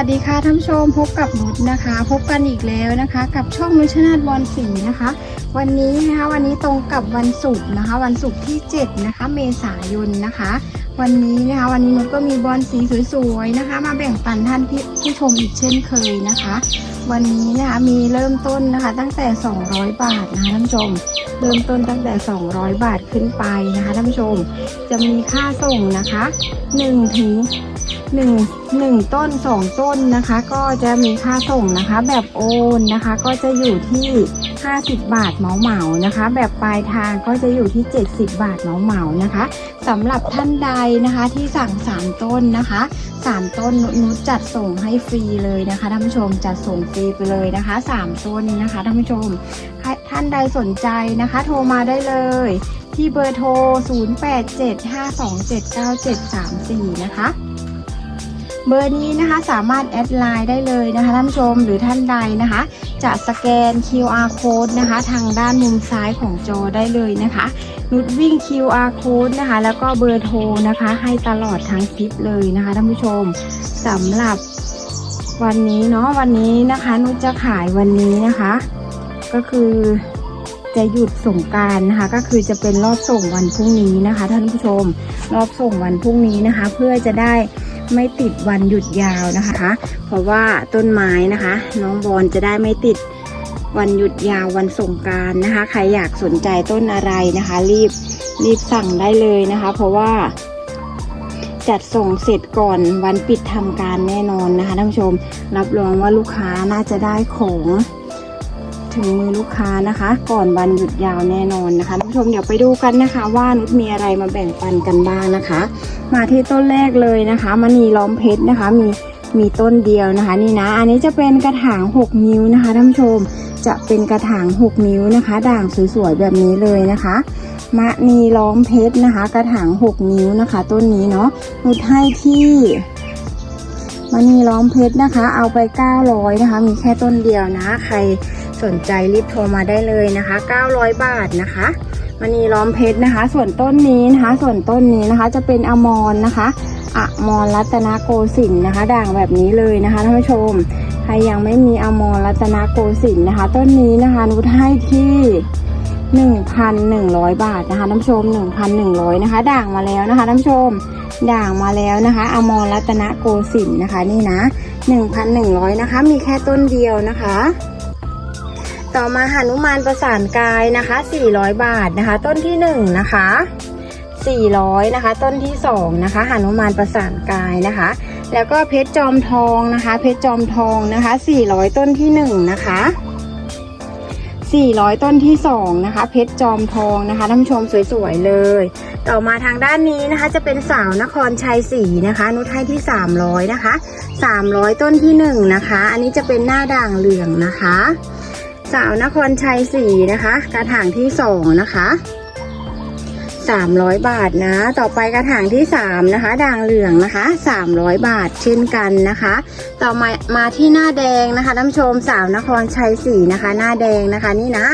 สวัสดีค่ะท่านผู้ชมพบกับนุชนะคะ พบกันอีกแล้วนะคะ กับช่องนุชนาธบอลสีนะคะ วันนี้นะคะวันนี้ตรงกับวันศุกร์นะคะ วันศุกร์ที่7นะคะเมษายนนะคะ วันนี้นะคะ วันนี้นุชก็มีบอลสีสวยๆนะคะ มาแบ่งปันท่านผู้ชมอีกเช่นเคยนะคะ วันนี้นะคะมีเริ่มต้นนะคะตั้งแต่ 200 บาทนะคะท่านผู้ชมเริ่มต้นตั้งแต่ 200 บาทขึ้นไปนะคะท่านผู้ชม จะมีค่าส่งนะคะ1ถึง หนึ่งหนึ่งต้นสองต้นนะคะ ก็จะมีค่าส่งนะคะ แบบโอนนะคะ ก็จะอยู่ที่ 50 บาทเหมาเหมานะคะ แบบปลายทางก็จะอยู่ที่ 70 บาทเหมาเหมานะคะสำหรับท่านใดนะคะที่สั่ง 3 ต้นนะคะ 3 ต้นนุชจัดส่งให้ฟรีเลยนะคะท่านผู้ชมจัดส่งฟรีไปเลยนะคะ 3 ต้นนะคะท่านผู้ชมท่านใดสนใจนะคะ โทรมาได้เลยที่เบอร์โทร 0875279734 นะคะ เบอร์นี้นะคะสามารถแอดไลน์ได้เลยนะคะท่านผู้ชมหรือท่านใดนะคะ จะสแกน QR code นะคะ ทางด้านมุมซ้ายของจอได้เลยนะคะนุดวิ่ง QR code นะคะ แล้วก็เบอร์โทรนะคะ ให้ตลอดทั้งคลิปเลยนะคะท่านผู้ชมสำหรับวันนี้เนาะวันนี้นะคะนุชจะขายวันนี้นะคะ ก็คือจะหยุดส่งการนะคะ ก็คือจะเป็นรอบส่งวันพรุ่งนี้นะคะ ท่านผู้ชม รอบส่งวันพรุ่งนี้นะคะ เพื่อจะได้ ไม่ติดวันหยุดยาวนะคะ เพราะว่าต้นไม้นะคะ น้องบอลจะได้ไม่ติดวันหยุดยาววันสงการนะคะ ใครอยากสนใจต้นอะไรนะคะ รีบรีบสั่งได้เลยนะคะ เพราะว่าจัดส่งเสร็จก่อนวันปิดทำการแน่นอนนะคะท่านผู้ชม รับรองว่าลูกค้าน่าจะได้ของถึงมือลูกค้านะคะ ก่อนวันหยุดยาวแน่นอนนะคะท่านผู้ชมเดี๋ยวไปดูกันนะคะ ว่านุชมีอะไรมาแบ่งปันกันบ้างนะคะ มาที่ต้นแรกเลยนะคะมณีล้อมเพชรนะคะ มีมีต้นเดียวนะคะ นี่นะ อันนี้จะเป็นกระถาง 6 นิ้วนะคะท่านผู้ชมจะเป็นกระถาง 6 นิ้วนะคะ ด่างสวยๆแบบนี้เลยนะคะมะนีล้อมเพชรนะคะ กระถาง 6 นิ้วนะคะ ต้นนี้เนาะนุชให้ที่มณีล้อมเพชรนะคะ เอาไป 900นะคะ มีแค่ต้นเดียวนะ ใครสนใจรีบโทรมาได้เลยนะคะ 900 บาทนะคะ มณีล้อมเพชรนะคะ ส่วนต้นนี้นะคะ ส่วนต้นนี้นะคะ จะเป็นอมรนะคะอมรรัตนโกสินทร์นะคะ ด่างแบบนี้เลยนะคะท่านผู้ชม ใครยังไม่มีอมรรัตนโกสินทร์นะคะ ต้นนี้นะคะนุชให้ที่1,100 บาทนะคะท่านผู้ชม 1,100นะคะ ด่างมาแล้วนะคะท่านผู้ชม ด่างมาแล้วนะคะ อมรรัตนโกสินทร์นะคะ นี่นะ 1,100นะคะ มีแค่ต้นเดียวนะคะ ต่อมาหานุมานประสานกายนะคะ 400 บาทนะคะ ต้นที่1นะคะ 400นะคะ ต้นที่2นะคะหานุมานประสานกายนะคะ แล้วก็เพชรจอมทองนะคะ เพชรจอมทองนะคะ 400 ต้นที่1นะคะ400 ต้นที่ 2 นะคะ เพชรจอมทองนะคะท่านผู้ชมสวยๆเลย ต่อมาทางด้านนี้นะคะ จะเป็นสาวนครชัยศรีนะคะ นุชให้ที่ 300 นะคะ 300 ต้นที่ 1 นะคะ อันนี้จะเป็นหน้าด่างเหลืองนะคะ สาวนครชัยศรีนะคะ กระถางที่สองนะคะสามร้อยบาทนะ ต่อไปกระถางที่สามนะคะ ด่างเหลืองนะคะสามร้อยบาทเช่นกันนะคะ ต่อมามาที่หน้าแดงนะคะท่านชมสาวนครชัยศรีนะคะ หน้าแดงนะคะนี่นะ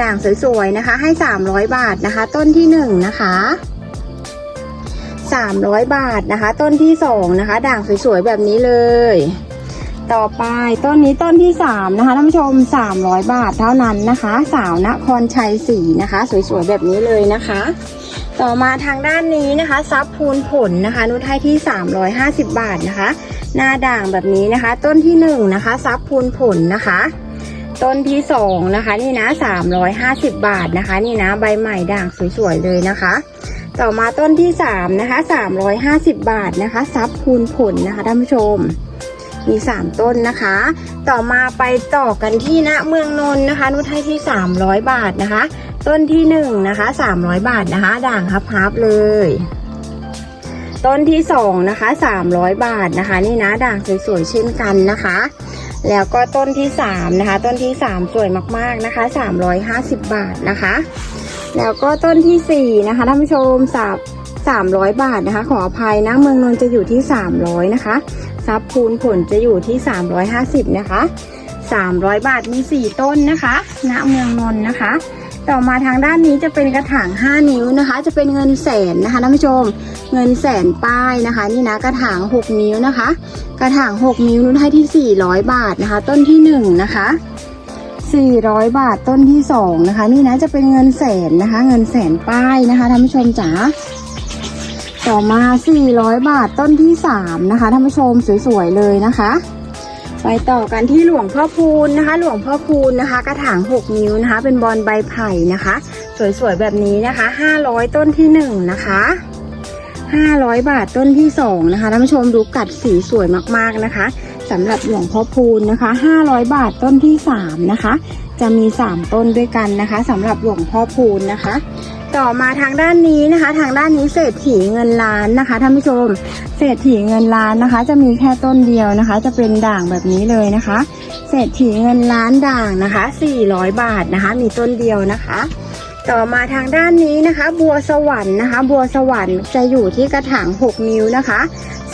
ด่างสวยๆนะคะ ให้สามร้อยบาทนะคะ ต้นที่หนึ่งนะคะสามร้อยบาทนะคะ ต้นที่สองนะคะ ด่างสวยๆแบบนี้เลย ต่อไปต้นนี้ต้นที่สามนะคะท่านผู้ชมสามร้อยบาทเท่านั้นนะคะ สาวนครชัยศรีนะคะ สวยๆแบบนี้เลยนะคะ ต่อมาทางด้านนี้นะคะซับพูนผลนะคะ นุชให้ที่ 350 บาทนะคะ หน้าด่างแบบนี้นะคะ ต้นที่1นะคะซับพูนผลนะคะ ต้นที่2นะคะนี่นะ350 บาทนะคะ นี่นะใบใหม่ด่างสวยๆเลยนะคะต่อมาต้นที่3นะคะ350 บาทนะคะซับพูนผลนะคะท่านผู้ชม มี 3 ต้นนะคะ ต่อมาไปต่อกันที่ณเมืองนนท์นะคะนุชให้ที่ 300 บาทนะคะ ต้นที่1นะคะ300 บาทนะคะ ด่างฮับฮับเลย ต้นที่2นะคะ300 บาทนะคะ นี่นะด่างสวยๆเช่นกันนะคะ แล้วก็ต้นที่3นะคะ ต้นที่ 3 สวยมากๆนะคะ 350 บาทนะคะ แล้วก็ต้นที่4นะคะท่านผู้ชมสาม 300 บาทนะคะ ขออภัยนะเมืองนนท์จะอยู่ที่ 300 นะคะซับพูนผลจะอยู่ที่ 350 นะคะ 300 บาทมี 4 ต้นนะคะณเมืองนนท์นะคะ ต่อมาทางด้านนี้จะเป็นกระถาง 5 นิ้วนะคะ จะเป็นเงินแสนนะคะท่านผู้ชม เงินแสนป้ายนะคะ นี่นะกระถาง 6 นิ้วนะคะ กระถาง 6 นิ้วนุ้นให้ที่ 400 บาทนะคะ ต้นที่ 1 นะคะ400 บาทต้นที่ 2 นะคะ นี่นะจะเป็นเงินแสนนะคะ เงินแสนป้ายนะคะท่านผู้ชมจ๋า ต่อมา 400 บาทต้นที่ 3 นะคะท่านผู้ชมสวยๆเลยนะคะ ไปต่อกันที่หลวงพ่อพูนนะคะ หลวงพ่อพูนนะคะ กระถาง 6 นิ้วนะคะ เป็นบอลใบไผ่นะคะ สวยๆแบบนี้นะคะ 500 ต้นที่ 1 นะคะ500 บาทต้นที่ 2 นะคะท่านผู้ชมดูกัดสีสวยมากๆนะคะสำหรับหลวงพ่อพูนนะคะ 500 บาทต้นที่ 3 นะคะ จะมี 3 ต้นด้วยกันนะคะสำหรับหลวงพ่อพูนนะคะ ต่อมาทางด้านนี้นะคะ ทางด้านนี้เศรษฐีเงินล้านนะคะท่านผู้ชม เศรษฐีเงินล้านนะคะ จะมีแค่ต้นเดียวนะคะ จะเป็นด่างแบบนี้เลยนะคะ เศรษฐีเงินล้านด่างนะคะ 400 บาทนะคะ มีต้นเดียวนะคะ ต่อมาทางด้านนี้นะคะ บัวสวรรค์นะคะ บัวสวรรค์จะอยู่ที่กระถาง 6 นิ้วนะคะ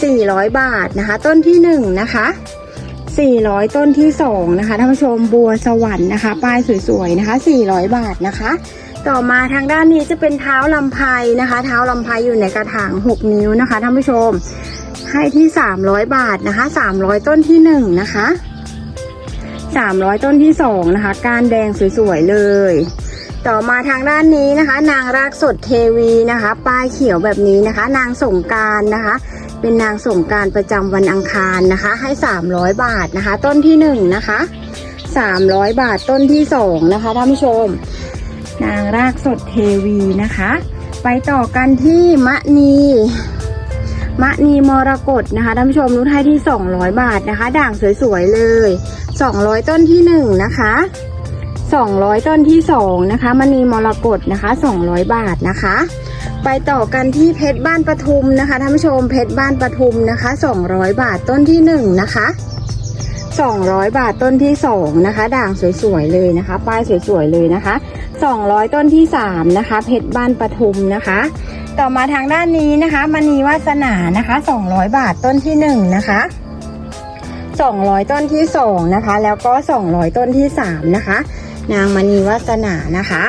400 บาทนะคะ ต้นที่1นะคะ 400 ต้นที่ 2 นะคะท่านผู้ชมบัวสวรรค์นะคะ ป้ายสวยๆนะคะ 400 บาทนะคะ ต่อมาทางด้านนี้จะเป็นเท้าลำไพนะคะ เท้าลำไพอยู่ในกระถาง 6 นิ้วนะคะท่านผู้ชม ให้ที่ 300 บาทนะคะ 300 ต้นที่ 1 นะคะ 300 ต้นที่ 2 นะคะก้านแดงสวยๆเลยต่อมาทางด้านนี้นะคะ นางรากสดเทวีนะคะ ป้ายเขียวแบบนี้นะคะ นางสงการนะคะ เป็นนางสงการประจำวันอังคารนะคะ ให้ 300 บาทนะคะ ต้นที่1นะคะ300 บาทต้นที่2นะคะท่านผู้ชม นางรากสดเทวีนะคะ ไปต่อกันที่มะนีมะนีมรกตนะคะท่านผู้ชมนุชให้ที่ 200 บาทนะคะ ด่างสวยๆเลย 200 ต้นที่1นะคะ200 ต้นที่2นะคะมณีมรกตนะคะ 200 บาทนะคะ ไปต่อกันที่เพชรบ้านปทุมนะคะท่านผู้ชมเพชรบ้านปทุมนะคะ 200 บาทต้นที่ 1 นะคะ 200 บาทต้นที่ 2 นะคะ ด่างสวยๆเลยนะคะ ป้ายสวยๆเลยนะคะ 200 ต้นที่ 3 นะคะ เพชรบ้านปทุมนะคะ ต่อมาทางด้านนี้นะคะมณีวาสนานะคะ 200 บาทต้นที่ 1 นะคะ200 ต้นที่ 2 นะคะ แล้วก็ 200 ต้นที่ 3 นะคะ นางมณีวาสนานะคะ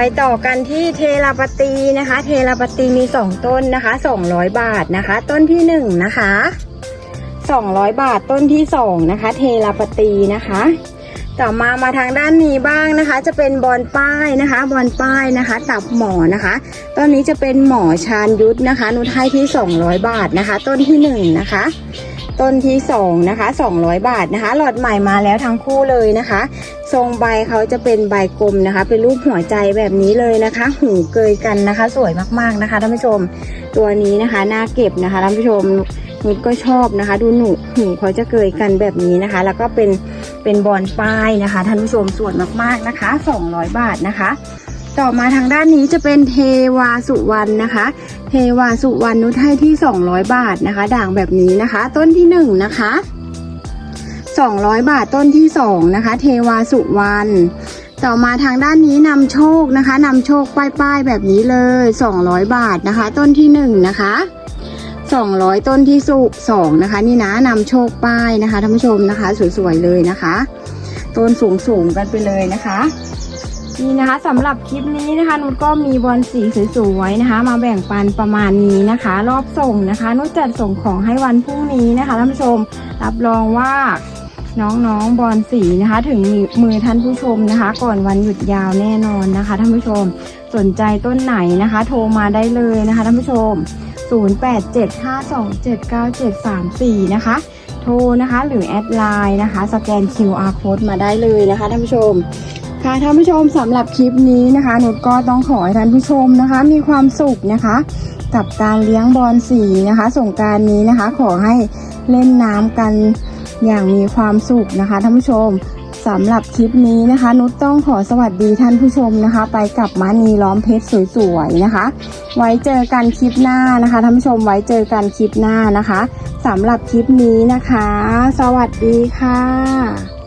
ไปต่อกันที่เทราปตีนะคะ เทราปตีมี 2 ต้นนะคะ 200 บาทนะคะ ต้นที่ 1 นะคะ 200 บาทต้นที่ 2 นะคะ เทราปตีนะคะ ต่อมามาทางด้านนี้บ้างนะคะ จะเป็นบอลป้ายนะคะบอลป้ายนะคะ ตับหมอนะคะต้นนี้จะเป็นหมอชาญยุทธนะคะ นุชให้ที่ 200 บาทนะคะ ต้นที่ 1 นะคะ ต้นที่2นะคะ200 บาทนะคะ หลอดใหม่มาแล้วทั้งคู่เลยนะคะ ทรงใบเขาจะเป็นใบกลมนะคะ เป็นรูปหัวใจแบบนี้เลยนะคะ หูเกยกันนะคะ สวยมากๆนะคะท่านผู้ชม ตัวนี้นะคะน่าเก็บนะคะท่านผู้ชมนุชก็ชอบนะคะ ดูหนูหูเขาจะเกยกันแบบนี้นะคะ แล้วก็เป็นเป็นบอลป้ายนะคะ ท่านผู้ชมสวยมากๆนะคะ 200 บาทนะคะ ต่อมาทางด้านนี้จะเป็นเทวาสุวรรณนะคะ เทวาสุวรรณนุชให้ที่ 200 บาทนะคะ ด่างแบบนี้นะคะ ต้นที่1นะคะ200 บาทต้นที่2นะคะ เทวาสุวรรณต่อมาทางด้านนี้นำโชคนะคะนำโชคป้ายๆแบบนี้เลย 200 บาทนะคะ ต้นที่1นะคะ200 ต้นที่สุสองนะคะ นี่นะนำโชคป้ายนะคะท่านผู้ชมนะคะ สวยๆเลยนะคะ ต้นสูงๆกันไปเลยนะคะ นี่นะคะสำหรับคลิปนี้นะคะนุชก็มีบอลสีสวยๆนะคะ มาแบ่งปันประมาณนี้นะคะ รอบส่งนะคะนุชจัดส่งของให้วันพรุ่งนี้นะคะท่านผู้ชมรับรองว่าน้องๆบอลสีนะคะ ถึงมือท่านผู้ชมนะคะ ก่อนวันหยุดยาวแน่นอนนะคะท่านผู้ชมสนใจต้นไหนนะคะ โทรมาได้เลยนะคะท่านผู้ชม 0875279734 นะคะ โทรนะคะหรือแอดไลน์นะคะ สแกน QR code มาได้เลยนะคะท่านผู้ชม ค่ะท่านผู้ชมสำหรับคลิปนี้นะคะนุชก็ต้องขอให้ท่านผู้ชมนะคะ มีความสุขนะคะ กับการเลี้ยงบอลสีนะคะสงการนี้นะคะ ขอให้เล่นน้ำกันอย่างมีความสุขนะคะท่านผู้ชมสำหรับคลิปนี้นะคะ นุชต้องขอสวัสดีท่านผู้ชมนะคะ ไปกับมานีล้อมเพชรสวยๆนะคะ ไว้เจอกันคลิปหน้านะคะท่านผู้ชมไว้เจอกันคลิปหน้านะคะสำหรับคลิปนี้นะคะ สวัสดีค่ะ